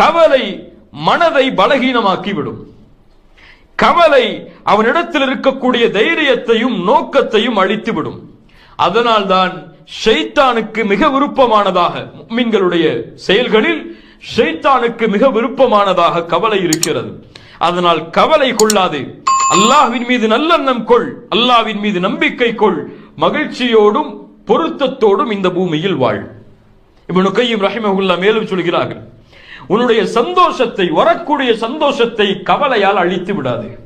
கவலை மனதை பலகீனமாக்கிவிடும். கவலை அவனிடத்தில் இருக்கக்கூடிய தைரியத்தையும் நோக்கத்தையும் அழித்துவிடும். அதனால்தான் ஷைத்தானுக்கு மிக விருப்பமானதாக மீன்களுடைய செயல்களில் ஷைத்தானுக்கு மிக விருப்பமானதாக கவலை இருக்கிறது. அதனால் கவலை கொள்ளாதே. அல்லாஹ்வின் மீது நல்லெண்ணம் கொள். அல்லாஹ்வின் மீது நம்பிக்கை கொள். மகிழ்ச்சியோடும் பொருத்தத்தோடும் இந்த பூமியில் வாழ். இவனு கையும் ரஹிமஹுல்லா மேலும் சொல்கிறார்கள். உன்னுடைய சந்தோஷத்தை வரக்கூடிய சந்தோஷத்தை கவலையால் அழித்து விடாது.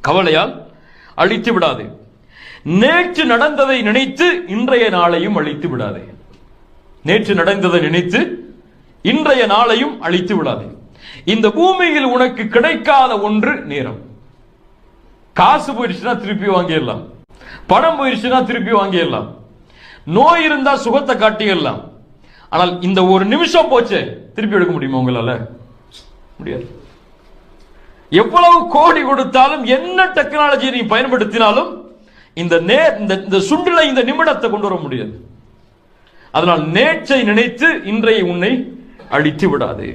கவலையால் அழித்து விடாது. நேற்று நடந்ததை நினைத்து இன்றைய நாளையும் அழித்து விடாது. நேற்று நடந்ததை நினைத்து இன்றைய நாளையும் அழித்து விடாது. இந்த பூமியில் உனக்கு கிடைக்காத ஒன்று நேரம். காசு போயிடுச்சுன்னா திருப்பி வாங்கிடலாம். பணம் போயிடுச்சுன்னா திருப்பி வாங்கிடலாம். நோய் இருந்தா சுகத்தை காட்டிடலாம். ஆனால் இந்த ஒரு நிமிஷம் போச்சே. திருப்பி எடுக்க முடியுமா உங்களால? முடியாது. எவ்வளவு கோடி கொடுத்தாலும் என்ன டெக்னாலஜியை நீ பயன்படுத்தினாலும் இந்த நே இந்த இந்த சுண்டில இந்த நிமிடத்தை கொண்டு வர முடியாது. அதனால் நேற்றை நினைத்து இன்றைய உன்னை அழித்து விடாது.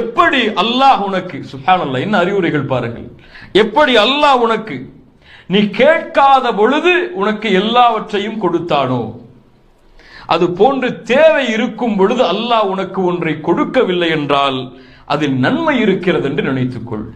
எப்படி அல்லாஹ் உனக்கு சுஹானல்ல என்ன அறிவுரைகள் பாருங்கள். எப்படி அல்லாஹ் உனக்கு நீ கேட்காத பொழுது உனக்கு எல்லாவற்றையும் கொடுத்தானோ? அது போன்று தேவை இருக்கும் பொழுது அல்லாஹ் உனக்கு ஒன்றை கொடுக்கவில்லை என்றால் அதில் நன்மை இருக்கிறது என்று நினைத்துக்கொள்.